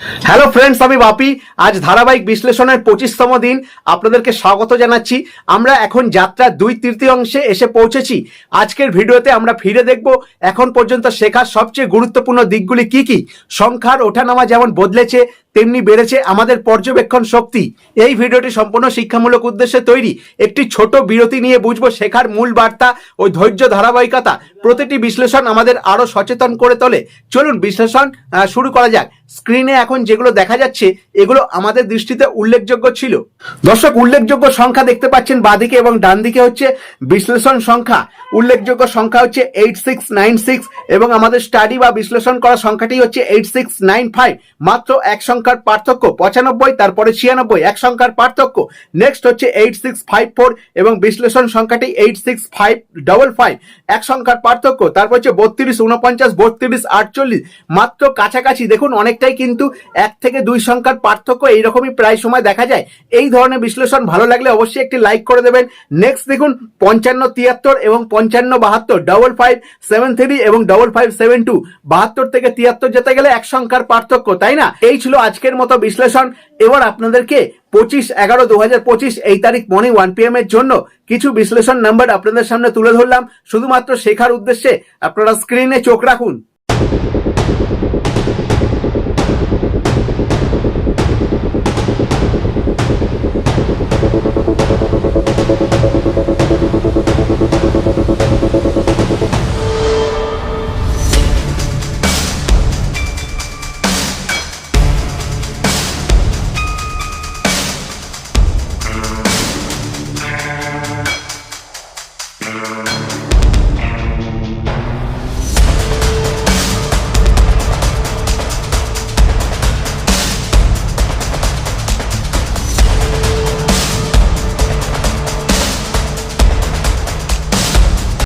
Hello friends আমি বাপি। আজ ধারাবাহিক বিশ্লেষণের পঁচিশতম দিন। আপনাদেরকে স্বাগত জানাচ্ছি। আমরা এখন যাত্রা দুই তৃতীয় অংশে এসে পৌঁছেছি। আজকের ভিডিওতে আমরা ফিরে দেখব এখন পর্যন্ত শেখার সবচেয়ে গুরুত্বপূর্ণ দিকগুলি কি কি। সংখ্যার ওঠানামা যেমন বদলেছে তেমনি বেড়েছে আমাদের পর্যবেক্ষণ শক্তি। এই ভিডিওটি সম্পূর্ণ শিক্ষামূলক উদ্দেশ্যে তৈরি। একটি ছোট বিরতি নিয়ে বুঝব শেখার মূল বার্তা ও ধৈর্য ধারাবাহিকতা। প্রতিটি বিশ্লেষণ আমাদের আরও সচেতন করে তোলে। চলুন বিশ্লেষণ শুরু করা যাক। স্ক্রিনে এখন যেগুলো দেখা যাচ্ছে, এগুলো আমাদের দৃষ্টিতে উল্লেখযোগ্য ছিল। দর্শক, উল্লেখযোগ্য সংখ্যা দেখতে পাচ্ছেন বাঁদিকে এবং ডান দিকে হচ্ছে বিশ্লেষণ সংখ্যা। উল্লেখযোগ্য সংখ্যা হচ্ছে এইট সিক্স নাইন সিক্স এবং আমাদের স্টাডি বা বিশ্লেষণ করা সংখ্যাটি হচ্ছে এইট সিক্স নাইন ফাইভ। মাত্র এক সংখ্যার পার্থক্য পঁচানব্বই, তারপরে ছিয়ানব্বই, এক সংখ্যার পার্থক্য। নেক্সট হচ্ছে এইট সিক্স ফাইভ ফোর এবং বিশ্লেষণ সংখ্যাটি eight six five double five এক সংখ্যার পার্থক্য, তারপর হচ্ছে বত্রিশ উনপঞ্চাশ বত্রিশ, আটচল্লিশ। মাত্র কাছাকাছি, দেখুন, অনেকটাই কিন্তু এক থেকে দুই সংখ্যার পার্থক্য, এইরকমই প্রায় সময় দেখা যায়। এই ধরনের বিশ্লেষণ ভালো লাগলে অবশ্যই একটি লাইক করে দেবেন। নেক্সট দেখুন, পঞ্চান্ন, তিয়াত্তর এবং পঞ্চান্ন, বাহাত্তর। ডবল ফাইভ সেভেন থ্রি এবং ডবল ফাইভ সেভেন টু বাহাত্তর থেকে তিয়াত্তর যেতে গেলে এক সংখ্যার পার্থক্য, তাই না? এই ছিল আজকের মতো বিশ্লেষণ। এবার আপনাদেরকে পঁচিশ এগারো দু হাজার পঁচিশ এই তারিখ মর্নিং ওয়ান পি এম এর জন্য কিছু বিশ্লেষণ নাম্বার আপনাদের সামনে তুলে ধরলাম। শুধুমাত্র শেখার উদ্দেশ্যে আপনারা স্ক্রিনে চোখ রাখুন। Thank